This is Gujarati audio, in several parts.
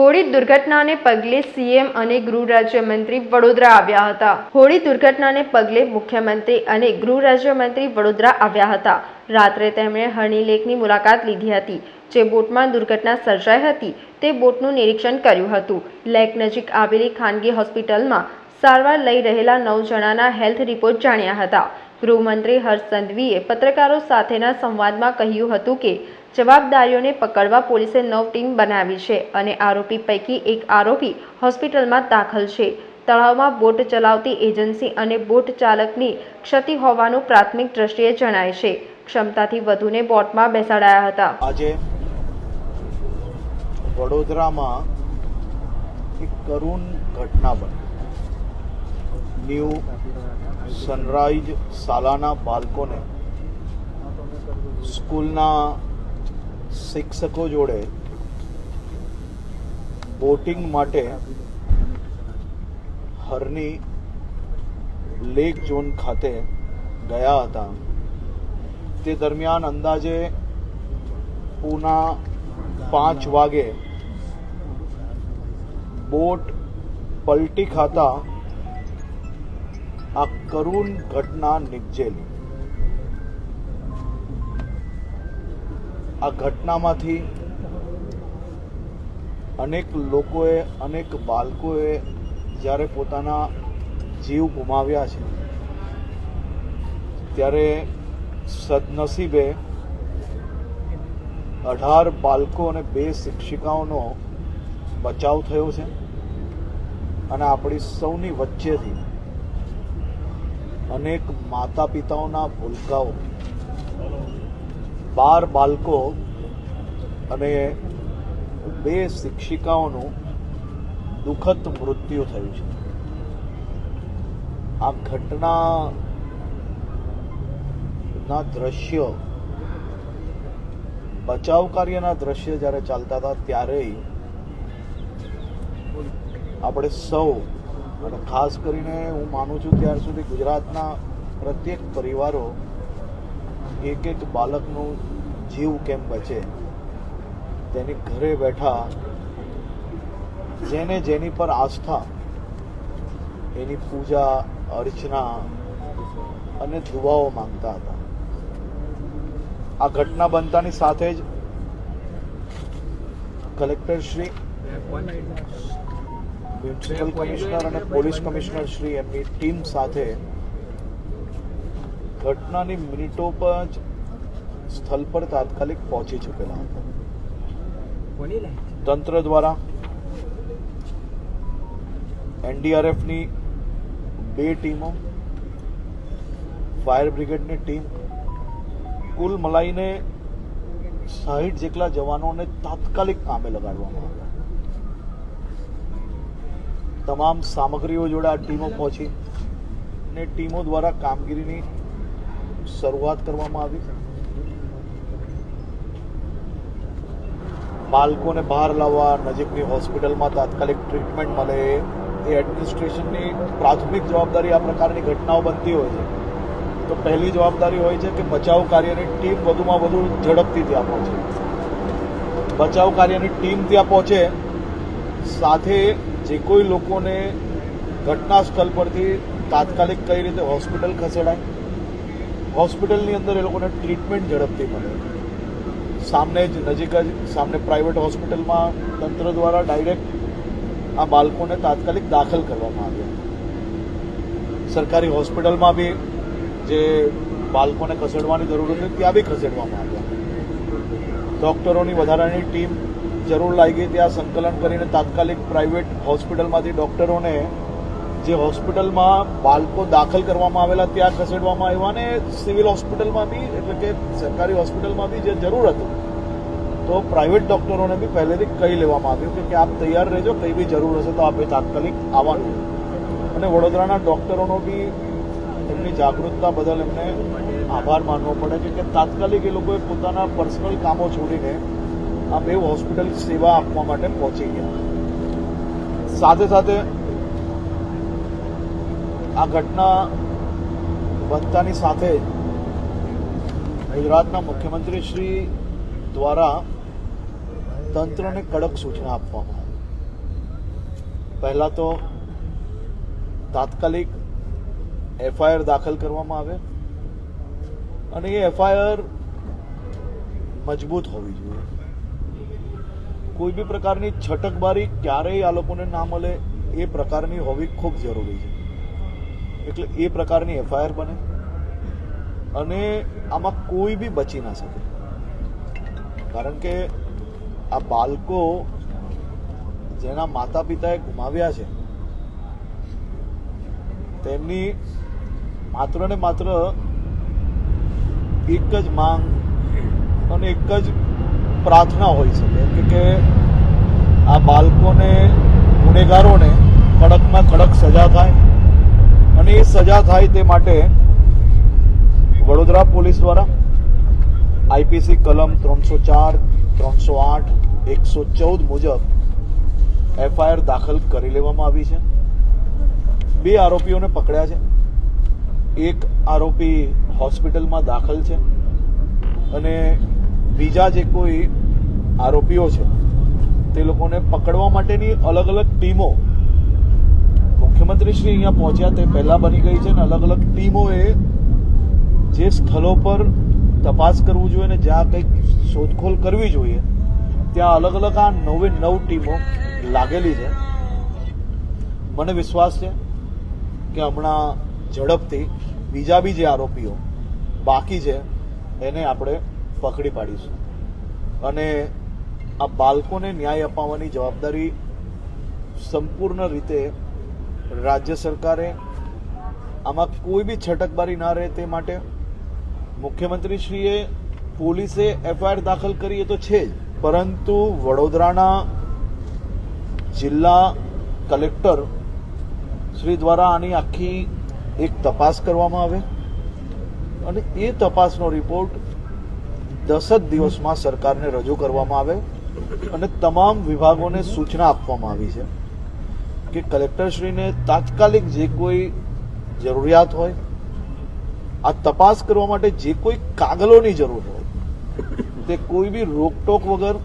હોળી દુર્ઘટનાને પગલે સીએમ અને ગૃહ રાજ્યમંત્રી વડોદરા આવ્યા હતા. હોળી દુર્ઘટનાને પગલે મુખ્યમંત્રી અને ગૃહ રાજ્યમંત્રી વડોદરા આવ્યા હતા. રાત્રે તેમણે લેકની મુલાકાત લીધી હતી, જે બોટમાં દુર્ઘટના સર્જાઈ હતી. તે બોટનું નિરીક્ષણ કર્યું હતું. લેક નજીક આવેલી ખાનગી હોસ્પિટલમાં સારવાર લઈ રહેલા નવ જણાના હેલ્થ રિપોર્ટ જાણ્યા હતા. ગૃહમંત્રી હર્ષ સંઘવીએ પત્રકારો સાથેના સંવાદમાં કહ્યું હતું કે જવાબદારીઓને પકડવા પોલીસે નવ ટીમ બનાવી છે અને આરોપી પૈકી એક આરોપી હોસ્પિટલમાં દાખલ છે. તળાવમાં બોટ ચલાવતી એજન્સી અને બોટ ચાલકની ક્ષતિ હોવાનું પ્રાથમિક દ્રષ્ટિએ જણાય છે. ક્ષમતાથી વધુને બોટમાં બેસાડાયા હતા. આજે વડોદરામાં એક કરુણ ઘટના બની. ન્યૂ સનરાઈઝ શાળાના બાળકોને સ્કૂલના શિક્ષકો જોડે બોટિંગ માટે હરની લેક ઝોન ખાતે ગયા હતા. તે દરમિયાન અંદાજે પૂના પાંચ વાગે બોટ પલટી ખાતા આ કરુણ ઘટના નિપજેલી. આ ઘટનામાંથી અનેક લોકોએ, અનેક બાળકોએ જ્યારે પોતાના જીવ ગુમાવ્યા છે, ત્યારે સદનસીબે અઢાર બાળકો અને બે શિક્ષિકાઓનો બચાવ થયો છે અને આપણી સૌની વચ્ચેથી અનેક માતા પિતાઓના ભૂલકાઓ બાર બાળકો અને બે શિક્ષિકાઓનું દુઃખદ મૃત્યુ થયું છે. આ ઘટના ના દ્રશ્યો, બચાવ કાર્યના દ્રશ્ય જ્યારે ચાલતા હતા ત્યારે આપણે સૌ અને ખાસ કરીને હું માનું છું ત્યાર સુધી ગુજરાતના પ્રત્યેક પરિવારો એક એક બાળકનું જીવ કેમ બચે? તેની ઘરે બેઠા જેને જેની પર આસ્થા, એની પૂજા, અર્ચના અને દુવાઓ માંગતા હતા. આ ઘટના બનતાની સાથે જ કલેક્ટર શ્રી, મ્યુનિસિપલ કમિશનર અને પોલીસ કમિશનર શ્રી એમની ટીમ સાથે ઘટનાની મિનિટો પર જ સ્થળ પર તાત્કાલિક પહોંચી ચૂકેલા હતા. તંત્ર દ્વારા એનડીઆરએફની બે ટીમો ફાયર બ્રિગેડની ટીમ કુલ મલાઈને સાહીઠ જેટલા જવાનોને તાત્કાલિક કામે લગાડવામાં આવ્યા. તમામ સામગ્રીઓ જોડે આ ટીમો પહોંચી ને ટીમો દ્વારા કામગીરીની શરૂઆત કરવામાં આવી. બાળકોને બહાર લાવવા નજીકની હોસ્પિટલમાં તાત્કાલિક ટ્રીટમેન્ટ મળે. એ એડમિનિસ્ટ્રેશનની પ્રાથમિક જવાબદારી આ પ્રકારની ઘટનાઓ બનતી હોય છે. તો પહેલી જવાબદારી હોય છે કે બચાવ કાર્યની ટીમ વધુમાં વધુ ઝડપથી ત્યાં પહોંચે. બચાવ કાર્યની ટીમ ત્યાં પહોંચે, સાથે જે કોઈ લોકોને ઘટના સ્થળ પરથી તાત્કાલિક કઈ રીતે હોસ્પિટલ ખસેડાય હોસ્પિટલની અંદર એ લોકોને ટ્રીટમેન્ટ ઝડપથી મળે. સામને જ નજીક જ, સામને પ્રાઇવેટ હોસ્પિટલમાં તંત્ર દ્વારા ડાયરેક્ટ આ બાળકોને તાત્કાલિક દાખલ કરવામાં આવ્યા સરકારી હોસ્પિટલમાં બી જે બાળકોને ખસેડવાની જરૂર હતી, ત્યાં બી ખસેડવામાં આવ્યા. ડૉક્ટરોની વધારાની ટીમ જરૂર લાગી, ત્યાં સંકલન કરીને તાત્કાલિક પ્રાઇવેટ હોસ્પિટલમાંથી ડૉક્ટરોને જે હોસ્પિટલમાં બાળકો દાખલ કરવામાં આવેલા ત્યાં ખસેડવામાં આવ્યા અને સિવિલ હોસ્પિટલમાં બી એટલે કે સરકારી હોસ્પિટલમાં બી જે જરૂર હતું તો પ્રાઇવેટ ડૉક્ટરોને બી પહેલેથી કહી લેવામાં આવ્યું કે, આપ તૈયાર રહેજો કંઈ બી જરૂર હશે તો આપે તાત્કાલિક આવવાનું. અને વડોદરાના ડૉક્ટરોનો બી એમની જાગૃતતા બદલ એમને આભાર માનવો પડે કે તાત્કાલિક એ લોકોએ પોતાના પર્સનલ કામો છોડીને આ બે હોસ્પિટલ સેવા આપવા માટે પહોંચી ગયા. સાથે સાથે આ ઘટના બનતાની સાથે ગુજરાતના મુખ્યમંત્રી શ્રી દ્વારા તંત્રને કડક સૂચના આપવામાં આવી. પહેલા તો તાત્કાલિક એફઆઈઆર દાખલ કરવામાં આવે અને એ એફઆઈઆર મજબૂત હોવી જોઈએ. કોઈ બી પ્રકારની છટકબારી ક્યારેય આ લોકોને ના મળે એ પ્રકારની હોવી ખૂબ જરૂરી છે. એટલે એ પ્રકારની એફઆઈઆર બને અને આમાં કોઈ બી બચી ના શકે. કારણ કે આ બાળકો જેના માતા પિતાએ ગુમાવ્યા છે, તેમની માત્ર ને માત્ર એક જ માંગ અને એક જ પ્રાર્થના શકે કે કે આ બાળકોને, ગુનેગારોને કડકમાં કડક સજા થાય. અને એ સજા થાય તે માટે વડોદરા પોલીસ દ્વારા આઈપીસી કલમ ત્રણસો ચાર, ત્રણસો આઠ, એકસો ચૌદ મુજબ એફઆઈઆર દાખલ કરી લેવામાં આવી છે. બે આરોપીઓને પકડ્યા છે. એક આરોપી હોસ્પિટલમાં દાખલ છે અને બીજા જે કોઈ આરોપીઓ છે તે લોકોને પકડવા માટેની અલગ અલગ ટીમો મુખ્યમંત્રી શ્રી અહીંયા પહોંચ્યા તે પહેલા બની ગઈ છે અને અલગ અલગ ટીમોએ જે સ્થળો પર તપાસ કરવું જોઈએ અને જ્યાં કંઈક શોધખોળ કરવી જોઈએ, ત્યાં અલગ અલગ આ નવે નવ ટીમો લાગેલી છે. મને વિશ્વાસ છે કે હમણાં ઝડપથી બીજા બી જે આરોપીઓ બાકી છે, એને આપણે પકડી પાડીશું. અને આ બાળકોને ન્યાય અપાવવાની જવાબદારી સંપૂર્ણ રીતે રાજ્ય સરકારે આમાં કોઈ બી છટકબારી ના રહે તે માટે મુખ્યમંત્રીશ્રીએ પોલીસે એફઆઈઆર દાખલ કરી એ તો છે જ. પરંતુ વડોદરાના જિલ્લા કલેક્ટર શ્રી દ્વારા આની આખી એક તપાસ કરવામાં આવે. અને એ તપાસનો રિપોર્ટ દસ જ દિવસમાં સરકારને રજૂ કરવામાં આવે. અને તમામ વિભાગોને સૂચના આપવામાં આવી છે. કે કલેક્ટરશ્રીને તાત્કાલિક જે કોઈ જરૂરિયાત હોય, આ તપાસ કરવા માટે જે કોઈ કાગળોની જરૂર હોય, તે કોઈ બી રોકટોક વગર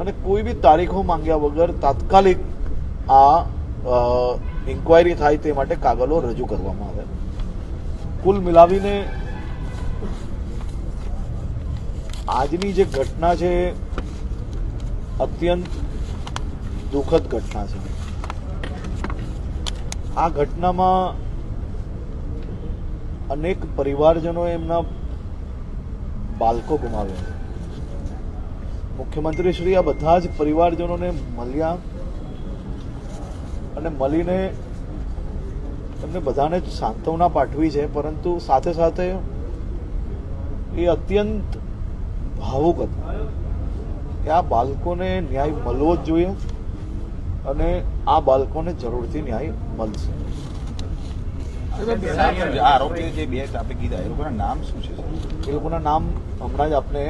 અને કોઈ બી તારીખો માંગ્યા વગર તાત્કાલિક આ ઇન્ક્વાયરી થાય તે માટે કાગળો રજૂ કરવામાં આવે. કુલ મિલાવીને આજની જે ઘટના છે, અત્યંત દુઃખદ ઘટના છે. આ ઘટનામાં અનેક પરિવારજનો એમના બાળકો ગુમાવ્યા. મુખ્યમંત્રી શ્રી આ બધા જ પરિવારજનોને મળ્યા અને મળીને એમને બધાને સાંત્વના પાઠવી છે, પરંતુ સાથે સાથે એ અત્યંત ભાવુક હતા કે આ બાળકોને ન્યાય મળવો જ જોઈએ. અને આ બાળકોને જરૂરથી ન્યાય મળશે. આ આરોપીઓ જે બે આપે કીધા એ લોકોના નામ શું છે એ લોકોના નામ હમણાં જ આપને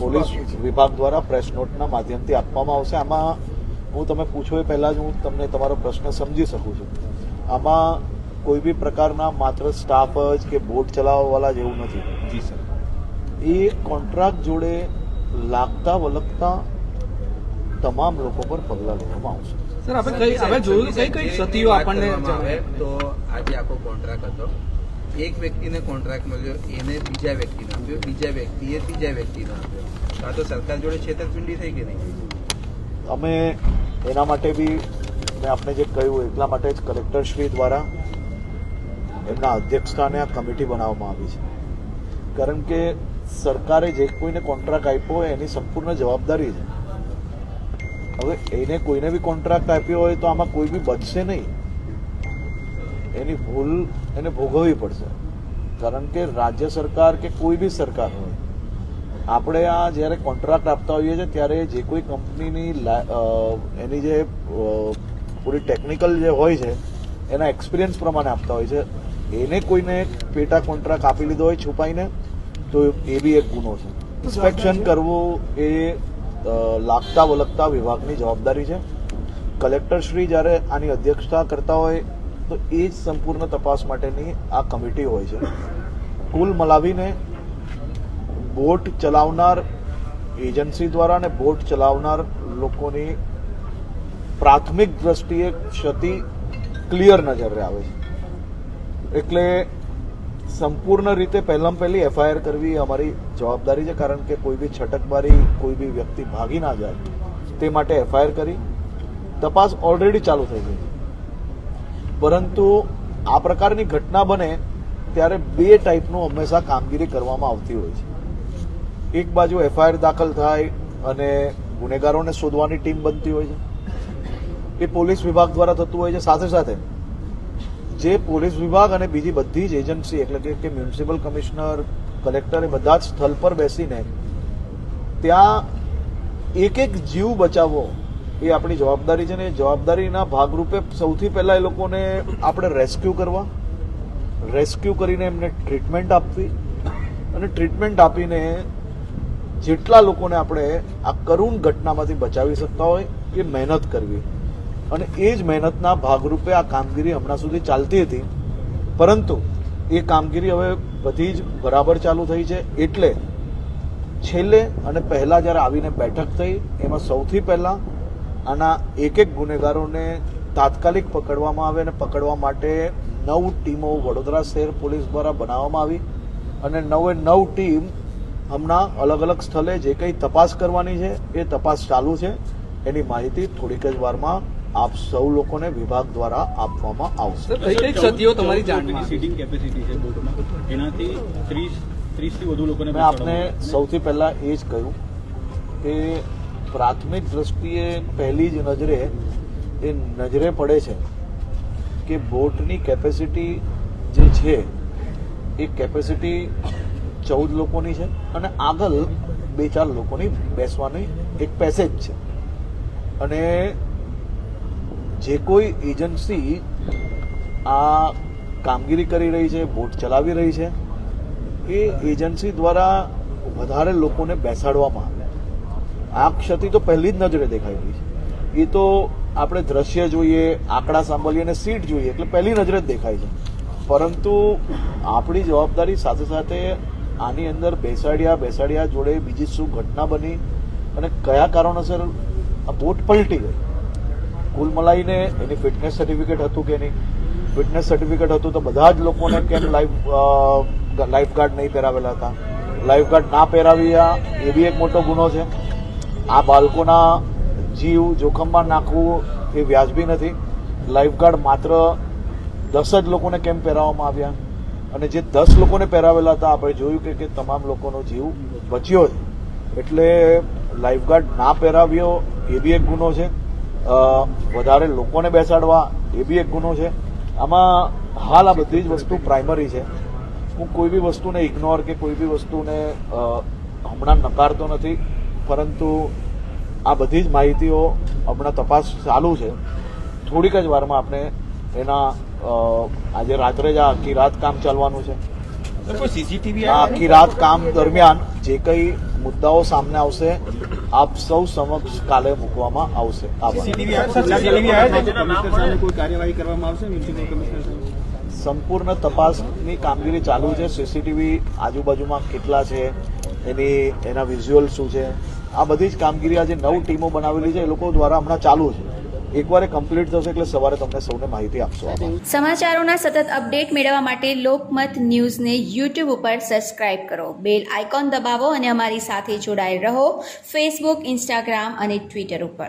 પોલીસ વિભાગ દ્વારા પ્રેસ નોટના માધ્યમથી આપવામાં આવશે. આમાં હું તમે પૂછો એ પહેલાં જ હું તમને તમારો પ્રશ્ન સમજી શકું છું. આમાં કોઈ બી પ્રકારના માત્ર સ્ટાફ જ કે બોટ ચલાવવાવાળા જેવું નથી. જી સર એ કોન્ટ્રાક્ટ જોડે લાગતા વલગતા તમામ લોકો પર પગલાં લેવામાં આવશે. સર આપણે કઈ હવે જોયું કઈ કઈ ક્ષતિઓ આપણને તો આજે આખો કોન્ટ્રાક્ટ હતો. એક વ્યક્તિને કોન્ટ્રાક્ટ મળ્યો એને બીજા વ્યક્તિને આપ્યો બીજા વ્યક્તિએ ત્રીજા વ્યક્તિને આપ્યો. આ તો સરકાર જોડે છેતરપિંડી થઈ કે નહીં? અમે એના માટે બી મેં આપને જે કહ્યું એટલા માટે જ કલેક્ટરશ્રી દ્વારા એમના અધ્યક્ષસ્થાને આ કમિટી બનાવવામાં આવી છે. કારણ કે સરકારે જે કોઈને કોન્ટ્રાક્ટ આપ્યો હોય એની સંપૂર્ણ જવાબદારી છે. હવે એને કોઈને બી કોન્ટ્રાક્ટ આપ્યો હોય તો આમાં કોઈ બી બચશે નહીં. એની ભૂલ એને ભોગવવી પડશે. કારણ કે રાજ્ય સરકાર કે કોઈ બી સરકાર હોય આપણે આ જ્યારે કોન્ટ્રાક્ટ આપતા હોઈએ છીએ ત્યારે જે કોઈ કંપનીની એની જે પૂરી ટેકનિકલ જે હોય છે એના એક્સપિરિયન્સ પ્રમાણે આપતા હોય છે. એને કોઈને પેટા કોન્ટ્રાક્ટ આપી લીધો હોય છુપાઈને તો એ બી એક ગુનો છે. ઇન્સ્પેક્શન કરવું એ લાગતા વલગતા વિભાગની જવાબદારી છે. કલેક્ટર શ્રી જ્યારે આની અધ્યક્ષતા કરતા હોય, તો એ જ સંપૂર્ણ તપાસ માટેની આ કમિટી હોય છે. કુલ મલાવીને બોટ ચલાવનાર એજન્સી દ્વારા અને બોટ ચલાવનાર લોકોની પ્રાથમિક દ્રષ્ટિએ ક્ષતિ ક્લિયર નજરે આવે છે. એટલે સંપૂર્ણ રીતે પહેલાં પહેલી એફઆઈઆર કરવી અમારી જવાબદારી છે, કારણ કે કોઈ બી છટકબારી, કોઈ બી વ્યક્તિ ભાગી ના જાય, તે માટે એફઆઈઆર કરી. તપાસ ઓલરેડી ચાલુ થઈ ગઈ. પરંતુ આ પ્રકારની ઘટના બને ત્યારે બે ટાઈપનું હંમેશા કામગીરી કરવામાં આવતી હોય છે. એક બાજુ એફઆઈઆર દાખલ થાય અને ગુનેગારોને શોધવાની ટીમ બનતી હોય છે. એ પોલીસ વિભાગ દ્વારા થતું હોય છે. સાથે સાથે જે પોલીસ વિભાગ અને બીજી બધી જ એજન્સી, એટલે કે મ્યુનિસિપલ કમિશનર, કલેક્ટર એ બધા જ સ્થળ પર બેસીને ત્યાં એક એક જીવ બચાવવો એ આપણી જવાબદારી છે ને એ જવાબદારીના ભાગરૂપે સૌથી પહેલા એ લોકોને આપણે રેસ્ક્યુ કરવા, રેસ્ક્યુ કરીને એમને ટ્રીટમેન્ટ આપવી અને ટ્રીટમેન્ટ આપીને જેટલા લોકોને આપણે આ કરુણ ઘટનામાંથી બચાવી શકતા હોય એ મહેનત કરવી. અને એ જ મહેનતના ભાગરૂપે આ કામગીરી હમણાં સુધી ચાલતી હતી. પરંતુ એ કામગીરી હવે બધી જ બરાબર ચાલુ થઈ છે. એટલે છેલ્લે અને પહેલાં જ્યારે આવીને બેઠક થઈ, એમાં સૌથી પહેલાં આના એક એક ગુનેગારોને તાત્કાલિક પકડવામાં આવે અને પકડવા માટે નવ ટીમો વડોદરા શહેર પોલીસ દ્વારા બનાવવામાં આવી અને નવે નવ ટીમ હમણાં અલગ અલગ સ્થળે જે કંઈ તપાસ કરવાની છે, એ તપાસ ચાલુ છે. એની માહિતી થોડીક જ વારમાં આપ સૌ લોકોને વિભાગ દ્વારા આપવામાં આવશે. કઈ કઈ તમારી જાણમાં. સીટિંગ કેપેસિટી છે બોટમાં એનાથી ત્રીસ ત્રીસથી વધુ લોકોને મેં આપને સૌથી પહેલા એ જ કહ્યું કે પ્રાથમિક દ્રષ્ટિએ પહેલી જ નજરે એ નજરે પડે છે કે બોટની કેપેસિટી જે છે એ કેપેસિટી ચૌદ લોકોની છે અને આગળ બે ચાર લોકોની બેસવાની એક પેસેજ છે. અને જે કોઈ એજન્સી આ કામગીરી કરી રહી છે બોટ ચલાવી રહી છે, એ એજન્સી દ્વારા વધારે લોકોને બેસાડવામાં આવે. આ ક્ષતિ તો પહેલી જ નજરે દેખાઈ રહી છે. એ તો આપણે દ્રશ્ય જોઈએ, આંકડા સાંભળીએ અને સીટ જોઈએ, એટલે પહેલી નજરે જ દેખાય છે. પરંતુ આપણી જવાબદારી સાથે સાથે આની અંદર બેસાડ્યા બેસાડ્યા જોડે બીજી શું ઘટના બની અને કયા કારણોસર આ બોટ પલટી ગઈ. કુલ મલાઈને એની ફિટનેસ સર્ટિફિકેટ હતું કે નહીં? ફિટનેસ સર્ટિફિકેટ હતું તો બધા જ લોકોને કેમ લાઈફ લાઈફ ગાર્ડ નહીં પહેરાવેલા હતા? લાઈફ ગાર્ડ ના પહેરાવ્યા, એ બી એક મોટો ગુનો છે. આ બાળકોના જીવ જોખમમાં નાખવું એ વ્યાજબી નથી. લાઈફ ગાર્ડ માત્ર દસ જ લોકોને કેમ પહેરાવવામાં આવ્યા? અને જે દસ લોકોને પહેરાવેલા હતા, આપણે જોયું કે તમામ લોકોનો જીવ બચ્યો છે. એટલે લાઈફ ગાર્ડ ના પહેરાવ્યો, એ બી એક ગુનો છે. વધારે લોકોને બેસાડવા, એ બી એક ગુનો છે. આમાં હાલ આ બધી જ વસ્તુ પ્રાઇમરી છે. હું કોઈ બી વસ્તુને ઇગ્નોર કે કોઈ બી વસ્તુને હમણાં નકારતો નથી. પરંતુ આ બધી જ માહિતીઓ હમણાં તપાસ ચાલુ છે. થોડીક જ વારમાં આપણે એના આજે રાત્રે જ આખી રાત કામ ચાલવાનું છે. આખી રાત કામ દરમિયાન જે કંઈ મુદ્દાઓ સામને આવશે આપ સૌ સમક્ષ કાલે મૂકવામાં આવશે. સંપૂર્ણ તપાસની કામગીરી ચાલુ છે. સીસીટીવી આજુબાજુમાં કેટલા છે? એની એના વિઝ્યુઅલ શું છે? આ બધી જ કામગીરી આજે નવ ટીમો બનાવેલી છે. એ લોકો દ્વારા હમણાં ચાલુ છે. એકવાર કમ્પ્લીટ થશે એટલે સવારે તમને સૌને માહિતી આપશો સમાચારોના સતત અપડેટ મેળવવા માટે લોકમત ન્યૂઝને યુટ્યુબ ઉપર સબસ્ક્રાઇબ કરો. બેલ આઇકોન દબાવો અને અમારી સાથે જોડાયેલ રહો. ફેસબુક ઇન્સ્ટાગ્રામ અને ટ્વિટર ઉપર.